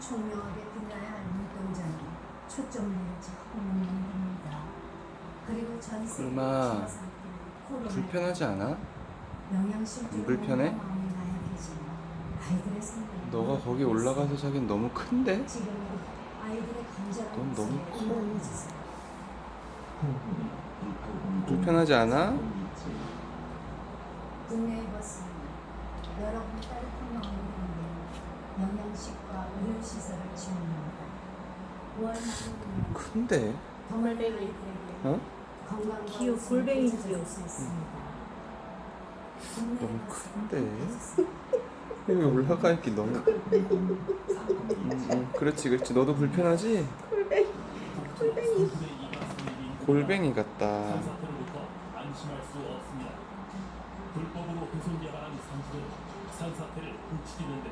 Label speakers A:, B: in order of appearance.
A: 총명하게 빛나야 할 눈동자는 초점을 자꾸 묻는답니다. 그리고 전 세계 코로나
B: 불편하지 않아? 불편해? 너가 거기 올라가서 자긴 너무 큰데? 넌 너무 커. 불편하지 않아?
A: 국내의 버스는 여러분의 따뜻한 담겨 영양식과 의료시설을 지원합니다. 더멀뱅이 아이들에게
B: 어?
A: 웃음을
C: 골뱅이.
A: 국내의
B: 너무 큰데? 여기 올라가 있기 너무 음, 음, 그렇지 그렇지 너도 불편하지? 골뱅이 같다
D: 안심할 수 없습니다. 불법으로 훼손 개발한 산지는 산사태를 훔치기는데